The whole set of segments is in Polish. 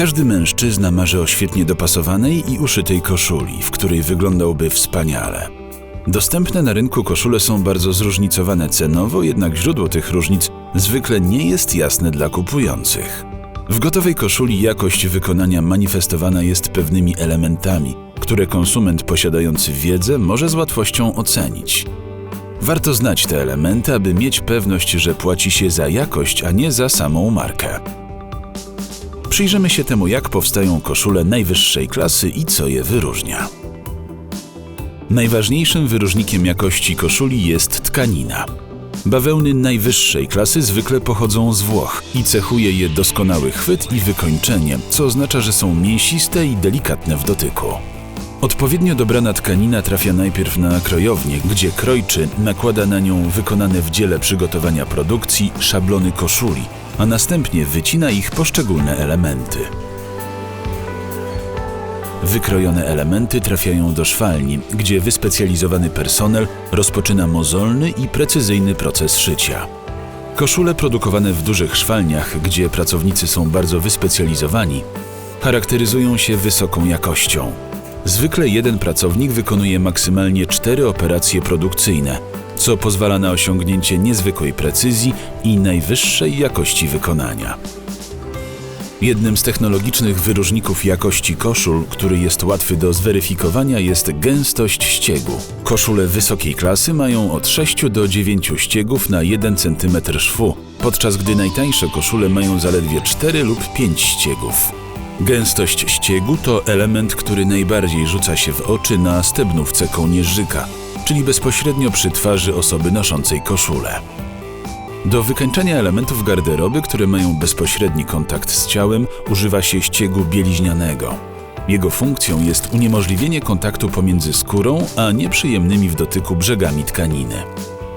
Każdy mężczyzna marzy o świetnie dopasowanej i uszytej koszuli, w której wyglądałby wspaniale. Dostępne na rynku koszule są bardzo zróżnicowane cenowo, jednak źródło tych różnic zwykle nie jest jasne dla kupujących. W gotowej koszuli jakość wykonania manifestowana jest pewnymi elementami, które konsument posiadający wiedzę może z łatwością ocenić. Warto znać te elementy, aby mieć pewność, że płaci się za jakość, a nie za samą markę. Przyjrzymy się temu, jak powstają koszule najwyższej klasy i co je wyróżnia. Najważniejszym wyróżnikiem jakości koszuli jest tkanina. Bawełny najwyższej klasy zwykle pochodzą z Włoch i cechuje je doskonały chwyt i wykończenie, co oznacza, że są mięsiste i delikatne w dotyku. Odpowiednio dobrana tkanina trafia najpierw na krojownię, gdzie krojczy nakłada na nią wykonane w dziele przygotowania produkcji szablony koszuli, a następnie wycina ich poszczególne elementy. Wykrojone elementy trafiają do szwalni, gdzie wyspecjalizowany personel rozpoczyna mozolny i precyzyjny proces szycia. Koszule produkowane w dużych szwalniach, gdzie pracownicy są bardzo wyspecjalizowani, charakteryzują się wysoką jakością. Zwykle jeden pracownik wykonuje maksymalnie cztery operacje produkcyjne, co pozwala na osiągnięcie niezwykłej precyzji i najwyższej jakości wykonania. Jednym z technologicznych wyróżników jakości koszul, który jest łatwy do zweryfikowania, jest gęstość ściegu. Koszule wysokiej klasy mają od 6 do 9 ściegów na 1 cm szwu, podczas gdy najtańsze koszule mają zaledwie 4 lub 5 ściegów. Gęstość ściegu to element, który najbardziej rzuca się w oczy na stebnówce kołnierzyka, czyli bezpośrednio przy twarzy osoby noszącej koszulę. Do wykańczania elementów garderoby, które mają bezpośredni kontakt z ciałem, używa się ściegu bieliźnianego. Jego funkcją jest uniemożliwienie kontaktu pomiędzy skórą a nieprzyjemnymi w dotyku brzegami tkaniny.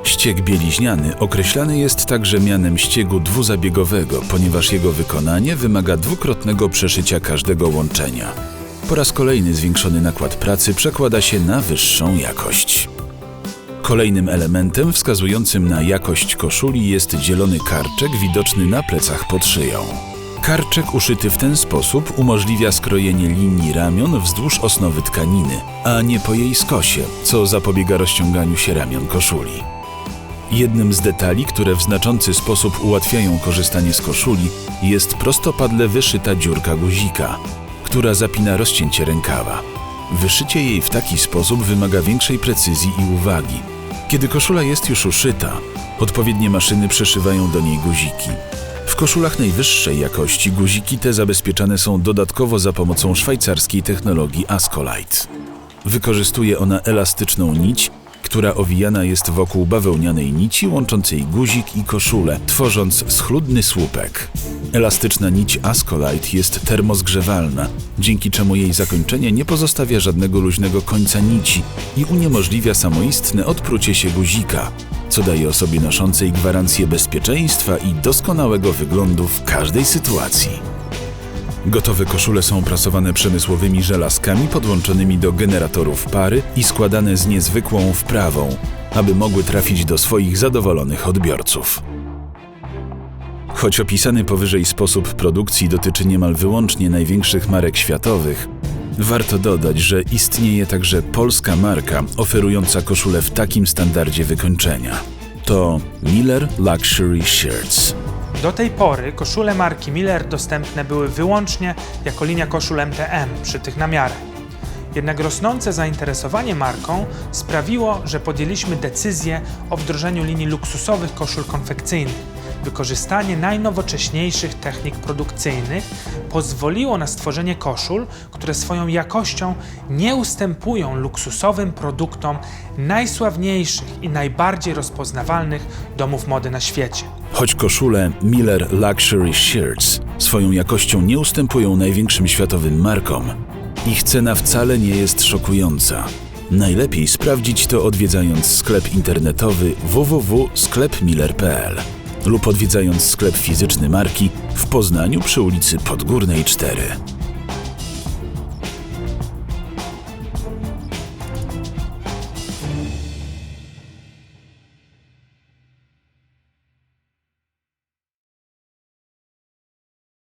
Ścieg bieliźniany określany jest także mianem ściegu dwuzabiegowego, ponieważ jego wykonanie wymaga dwukrotnego przeszycia każdego łączenia. Po raz kolejny zwiększony nakład pracy przekłada się na wyższą jakość. Kolejnym elementem wskazującym na jakość koszuli jest zielony karczek widoczny na plecach pod szyją. Karczek uszyty w ten sposób umożliwia skrojenie linii ramion wzdłuż osnowy tkaniny, a nie po jej skosie, co zapobiega rozciąganiu się ramion koszuli. Jednym z detali, które w znaczący sposób ułatwiają korzystanie z koszuli, jest prostopadle wyszyta dziurka guzika, która zapina rozcięcie rękawa. Wyszycie jej w taki sposób wymaga większej precyzji i uwagi. Kiedy koszula jest już uszyta, odpowiednie maszyny przeszywają do niej guziki. W koszulach najwyższej jakości guziki te zabezpieczane są dodatkowo za pomocą szwajcarskiej technologii Ascolite. Wykorzystuje ona elastyczną nić, która owijana jest wokół bawełnianej nici łączącej guzik i koszulę, tworząc schludny słupek. Elastyczna nić Ascolite jest termozgrzewalna, dzięki czemu jej zakończenie nie pozostawia żadnego luźnego końca nici i uniemożliwia samoistne odprucie się guzika, co daje osobie noszącej gwarancję bezpieczeństwa i doskonałego wyglądu w każdej sytuacji. Gotowe koszule są prasowane przemysłowymi żelazkami podłączonymi do generatorów pary i składane z niezwykłą wprawą, aby mogły trafić do swoich zadowolonych odbiorców. Choć opisany powyżej sposób produkcji dotyczy niemal wyłącznie największych marek światowych, warto dodać, że istnieje także polska marka oferująca koszule w takim standardzie wykończenia. To Miller Luxury Shirts. Do tej pory koszule marki Miller dostępne były wyłącznie jako linia koszul MTM przy tych namiarach. Jednak rosnące zainteresowanie marką sprawiło, że podjęliśmy decyzję o wdrożeniu linii luksusowych koszul konfekcyjnych. Wykorzystanie najnowocześniejszych technik produkcyjnych pozwoliło na stworzenie koszul, które swoją jakością nie ustępują luksusowym produktom najsławniejszych i najbardziej rozpoznawalnych domów mody na świecie. Choć koszule Miller Luxury Shirts swoją jakością nie ustępują największym światowym markom, ich cena wcale nie jest szokująca. Najlepiej sprawdzić to odwiedzając sklep internetowy www.sklepmiller.pl lub odwiedzając sklep fizyczny marki w Poznaniu przy ulicy Podgórnej 4.